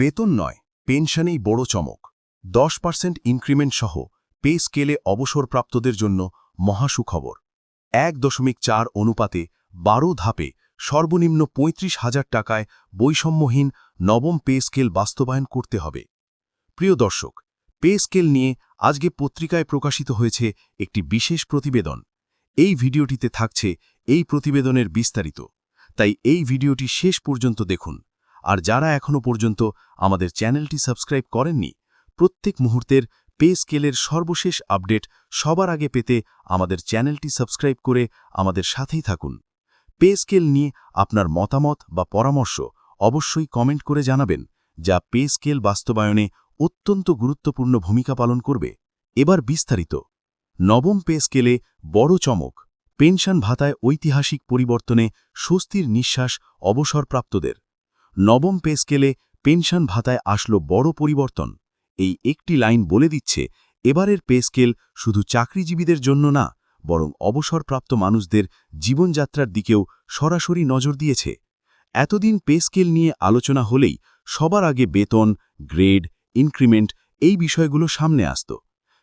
বেতন নয়, পেনশনেই বড় চমক। দশ পার্সেন্ট ইনক্রিমেন্ট সহ পে স্কেলে অবসরপ্রাপ্তদের জন্য মহাসুখবর। এক দশমিক চার অনুপাতে বারো ধাপে সর্বনিম্ন পঁয়ত্রিশ হাজার টাকায় বৈষম্যহীন নবম পে স্কেল বাস্তবায়ন করতে হবে। প্রিয় দর্শক, পে স্কেল নিয়ে আজকে পত্রিকায় প্রকাশিত হয়েছে একটি বিশেষ প্রতিবেদন। এই ভিডিওটিতে থাকছে এই প্রতিবেদনের বিস্তারিত। তাই এই ভিডিওটি শেষ পর্যন্ত দেখুন। আর যারা এখনও পর্যন্ত আমাদের চ্যানেলটি সাবস্ক্রাইব করেননি, প্রত্যেক মুহূর্তের পে স্কেলের সর্বশেষ আপডেট সবার আগে পেতে আমাদের চ্যানেলটি সাবস্ক্রাইব করে আমাদের সাথেই থাকুন। পে স্কেল নিয়ে আপনার মতামত বা পরামর্শ অবশ্যই কমেন্ট করে জানাবেন, যা পে স্কেল বাস্তবায়নে অত্যন্ত গুরুত্বপূর্ণ ভূমিকা পালন করবে। এবার বিস্তারিত। নবম পে স্কেলে বড় চমক, পেনশন ভাতায় ঐতিহাসিক পরিবর্তনে স্বস্তির নিঃশ্বাস অবসরপ্রাপ্তদের। নবম পে স্কেলে পেনশন ভাতায় আসলো বড় পরিবর্তন। এই একটি লাইন বলে দিচ্ছে, এবারের পে স্কেল শুধু চাকরিজীবীদের জন্য না, বরং অবসরপ্রাপ্ত মানুষদের জীবনযাত্রার দিকেও সরাসরি নজর দিয়েছে। এতদিন পে স্কেল নিয়ে আলোচনা হলেই সবার আগে বেতন, গ্রেড, ইনক্রিমেন্ট এই বিষয়গুলো সামনে আসত।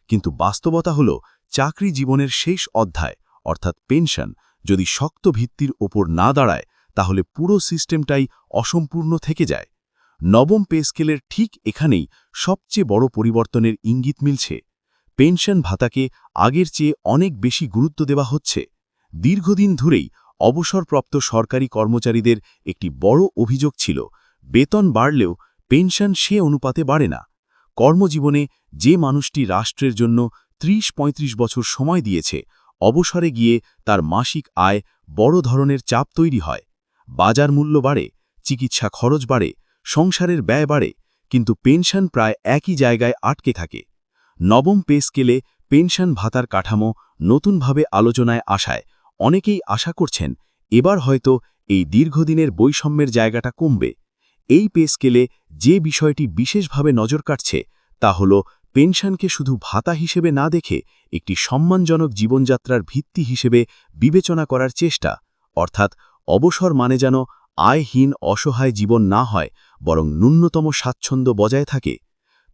কিন্তু বাস্তবতা হল, চাকরি জীবনের শেষ অধ্যায়, অর্থাৎ পেনশন, যদি শক্ত ভিত্তির ওপর না দাঁড়ায় তাহলে পুরো সিস্টেমটাই অসম্পূর্ণ থেকে যায়। নবম পে স্কেলের ঠিক এখানেই সবচেয়ে বড় পরিবর্তনের ইঙ্গিত মিলছে। পেনশন ভাতাকে আগের চেয়ে অনেক বেশি গুরুত্ব দেওয়া হচ্ছে। দীর্ঘদিন ধরেই অবসরপ্রাপ্ত সরকারি কর্মচারীদের একটি বড় অভিযোগ ছিল, বেতন বাড়লেও পেনশন সে অনুপাতে বাড়ে না। কর্মজীবনে যে মানুষটি রাষ্ট্রের জন্য ত্রিশ ৩৫ বছর সময় দিয়েছে, অবসরে গিয়ে তার মাসিক আয় বড় ধরনের চাপ তৈরি হয়। বাজার মূল্য বাড়ে, চিকিৎসা খরচ বাড়ে, সংসারের ব্যয় বাড়ে, কিন্তু পেনশন প্রায় একই জায়গায় আটকে থাকে। নবম পে স্কেলে পেনশন ভাতার কাঠামো নতুনভাবে আলোচনায় আসায় অনেকেই আশা করছেন এবার হয়তো এই দীর্ঘদিনের বৈষম্যের জায়গাটা কমবে। এই পে স্কেলে যে বিষয়টি বিশেষভাবে নজর কাটছে তা হল পেনশনকে শুধু ভাতা হিসেবে না দেখে একটি সম্মানজনক জীবনযাত্রার ভিত্তি হিসেবে বিবেচনা করার চেষ্টা, অর্থাৎ অবসর মানে যেন আয়হীন অসহায় জীবন না হয়, বরং ন্যূনতম স্বাচ্ছন্দ্য বজায় থাকে।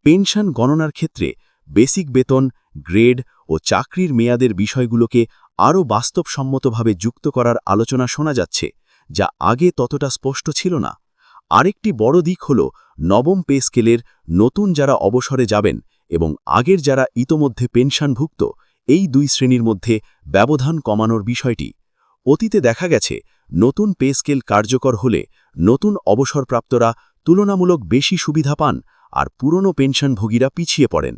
পেনশন গণনার ক্ষেত্রে বেসিক বেতন, গ্রেড ও চাকরির মেয়াদের বিষয়গুলোকে আরও বাস্তবসম্মতভাবে যুক্ত করার আলোচনা শোনা যাচ্ছে, যা আগে ততটা স্পষ্ট ছিল না। আরেকটি বড় দিক হল নবম পে স্কেলের নতুন যারা অবসরে যাবেন এবং আগের যারা ইতোমধ্যে পেনশনভুক্ত, এই দুই শ্রেণির মধ্যে ব্যবধান কমানোর বিষয়টি। অতীতে দেখা গেছে নতুন পে স্কেল কার্যকর হলে নতুন অবসরপ্রাপ্তরা তুলনামূলক বেশি সুবিধা পান আর পুরনো পেনশনভোগীরা পিছিয়ে পড়েন।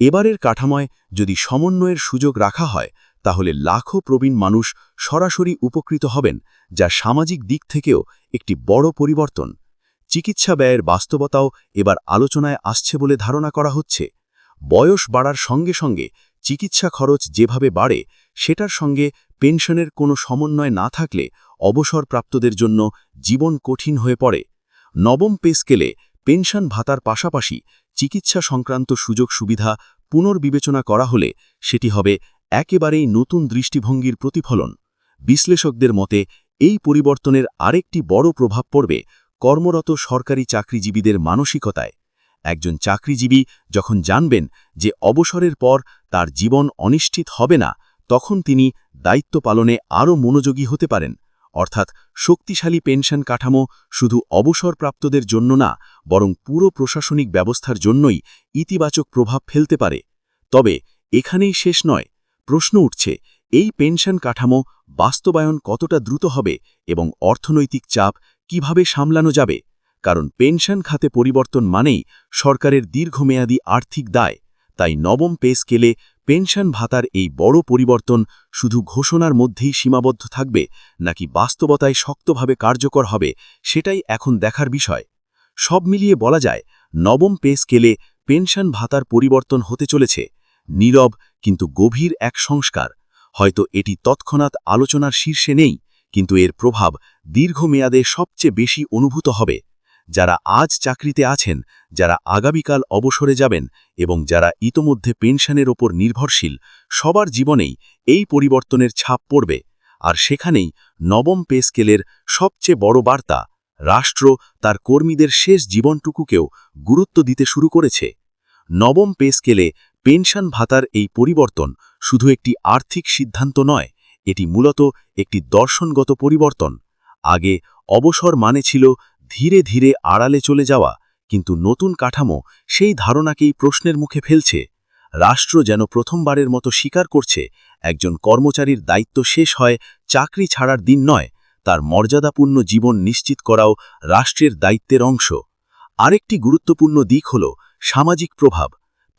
এবারের কাঠামোয় যদি সমন্বয়ের সুযোগ রাখা হয়, তাহলে লাখো প্রবীণ মানুষ সরাসরি উপকৃত হবেন, যা সামাজিক দিক থেকেও একটি বড় পরিবর্তন। চিকিৎসা ব্যয়ের বাস্তবতাও এবার আলোচনায় আসছে বলে ধারণা করা হচ্ছে। বয়স বাড়ার সঙ্গে সঙ্গে চিকিৎসা খরচ যেভাবে বাড়ে, সেটার সঙ্গে পেনশনের কোনো সমন্বয় না থাকলে অবসরপ্রাপ্তদের জন্য জীবন কঠিন হয়ে পড়ে। নবম পে স্কেলে পেনশন ভাতার পাশাপাশি চিকিৎসা সংক্রান্ত সুযোগ সুবিধা পুনর্বিবেচনা করা হলে সেটি হবে একেবারেই নতুন দৃষ্টিভঙ্গির প্রতিফলন। বিশ্লেষকদের মতে, এই পরিবর্তনের আরেকটি বড় প্রভাব পড়বে কর্মরত সরকারি চাকরিজীবীদের মানসিকতায়। একজন চাকরিজীবী যখন জানবেন যে অবসরের পর তার জীবন অনিশ্চিত হবে না তখন তিনি দায়িত্ব পালনে আরও মনোযোগী হতে পারেন, অর্থাৎ শক্তিশালী পেনশন কাঠামো শুধু অবসরপ্রাপ্তদের জন্য না, বরং পুরো প্রশাসনিক ব্যবস্থার জন্যই ইতিবাচক প্রভাব ফেলতে পারে। তবে এখানেই শেষ নয়, প্রশ্ন উঠছে, এই পেনশন কাঠামো বাস্তবায়ন কতটা দ্রুত হবে এবং অর্থনৈতিক চাপ কীভাবে সামলানো যাবে? কারণ পেনশন খাতে পরিবর্তন মানেই সরকারের দীর্ঘমেয়াদী আর্থিক দায়, তাই নবম পে স্কেলে পেনশন ভাতার এই বড় পরিবর্তন শুধু ঘোষণার মধ্যেই সীমাবদ্ধ থাকবে, নাকি বাস্তবতায় শক্তভাবে কার্যকর হবে, সেটাই এখন দেখার বিষয়। সব মিলিয়ে বলা যায়, নবম পে স্কেলে পেনশন ভাতার পরিবর্তন হতে চলেছে। নীরব কিন্তু গভীর এক সংস্কার। হয়তো এটি তৎক্ষণাৎ আলোচনার শীর্ষে নেই, কিন্তু এর প্রভাব দীর্ঘমেয়াদে সবচেয়ে বেশি অনুভূত হবে। যারা আজ চাকরিতে আছেন, যারা আগামীকাল অবসরে যাবেন এবং যারা ইতোমধ্যে পেনশনের ওপর নির্ভরশীল, সবার জীবনেই এই পরিবর্তনের ছাপ পড়বে। আর সেখানেই নবম পে স্কেলের সবচেয়ে বড় বার্তা, রাষ্ট্র তার কর্মীদের শেষ জীবনটুকুকেও গুরুত্ব দিতে শুরু করেছে। নবম পে স্কেলে পেনশন ভাতার এই পরিবর্তন শুধু একটি আর্থিক সিদ্ধান্ত নয়, এটি মূলত একটি দর্শনগত পরিবর্তন। আগে অবসর মানে ছিল ধীরে ধীরে আড়ালে চলে যাওয়া কিন্তু নতুন কাঠামো সেই ধারণাকেই প্রশ্নের মুখে ফেলছে। রাষ্ট্র যেন প্রথমবারের মতো স্বীকার করছে, একজন কর্মচারীর দায়িত্ব শেষ হয়, চাকরি ছাড়ার দিন নয়, তার মর্যাদাপূর্ণ জীবন নিশ্চিত করাও রাষ্ট্রের দায়িত্বের অংশ। আরেকটি গুরুত্বপূর্ণ দিক হল সামাজিক প্রভাব।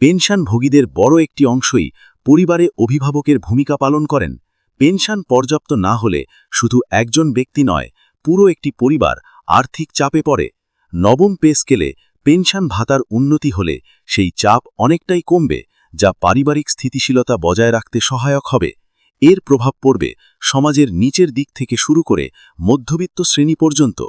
পেনশনভোগীদের বড় একটি অংশই পরিবারে অভিভাবকের ভূমিকা পালন করেন। পেনশন পর্যাপ্ত না হলে শুধু একজন ব্যক্তি নয়, পুরো একটি পরিবার আর্থিক চাপে পড়ে, নবম পে স্কেলে পেনশন ভাতার উন্নতি হলে সেই চাপ অনেকটাই কমবে, যা পারিবারিক স্থিতিশীলতা বজায় রাখতে সহায়ক হবে। এর প্রভাব পড়বে সমাজের নিচের দিক থেকে শুরু করে মধ্যবিত্ত শ্রেণি পর্যন্ত।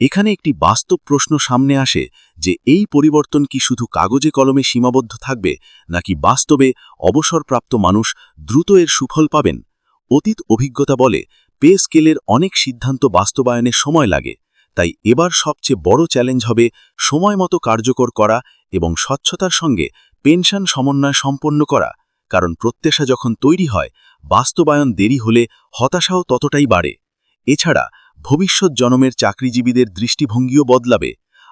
এখানে একটি বাস্তব প্রশ্ন সামনে আসে যে এই পরিবর্তন কি শুধু কাগজে কলমে সীমাবদ্ধ থাকবে, নাকি বাস্তবে অবসরপ্রাপ্ত মানুষ দ্রুত এর সুফল পাবেন? অতীত অভিজ্ঞতা বলে পে স্কেলের অনেক সিদ্ধান্ত বাস্তবায়নে সময় লাগে। তাই এবার সবচেয়ে বড় চ্যালেঞ্জ হবে সময়মতো কার্যকর করা এবং স্বচ্ছতার সঙ্গে পেনশন সমন্বয় সম্পন্ন করা, কারণ প্রত্যাশা যখন তৈরি হয়, বাস্তবায়ন দেরি হলে হতাশাও ততটাই বাড়ে। এছাড়া ভবিষ্যৎ জনমের চাকরিজীবীদের দৃষ্টিভঙ্গিও বদলাবে।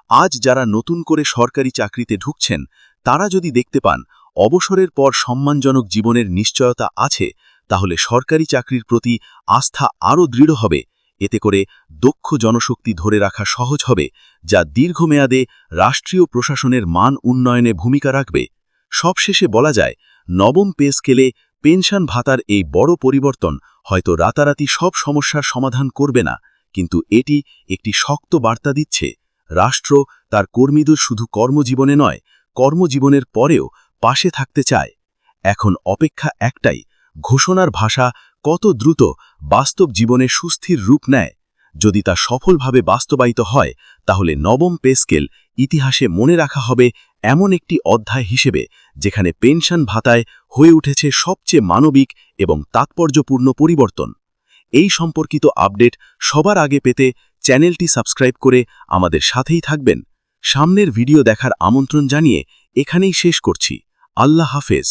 আজ যারা নতুন করে সরকারি চাকরিতে ঢুকছেন, তারা যদি দেখতে পান অবসরের পর সম্মানজনক জীবনের নিশ্চয়তা আছে, তাহলে সরকারি চাকরির প্রতি আস্থা আরও দৃঢ় হবে। এতে করে দক্ষ জনশক্তি ধরে রাখা সহজ হবে, যা দীর্ঘমেয়াদে রাষ্ট্রীয় প্রশাসনের মান উন্নয়নে ভূমিকা রাখবে। সবশেষে বলা যায়, নবম পে স্কেলে পেনশন ভাতার এই বড় পরিবর্তন হয়তো রাতারাতি সব সমস্যার সমাধান করবে না, কিন্তু এটি একটি শক্ত বার্তা দিচ্ছে। রাষ্ট্র তার কর্মীদের শুধু কর্মজীবনে নয়, কর্মজীবনের পরেও পাশে থাকতে চায়। এখন অপেক্ষা একটাই, ঘোষণার ভাষা কত দ্রুত বাস্তব জীবনে সুস্থির রূপ নেয়। যদি তা সফলভাবে বাস্তবায়িত হয়, তাহলে নবম পে স্কেল ইতিহাসে মনে রাখা হবে এমন একটি অধ্যায় হিসেবে, যেখানে পেনশন ভাতায় হয়ে উঠেছে সবচেয়ে মানবিক এবং তাৎপর্যপূর্ণ পরিবর্তন। এই সম্পর্কিত আপডেট সবার আগে পেতে চ্যানেলটি সাবস্ক্রাইব করে আমাদের সাথেই থাকবেন। সামনের ভিডিও দেখার আমন্ত্রণ জানিয়ে এখানেই শেষ করছি। আল্লাহ হাফেজ।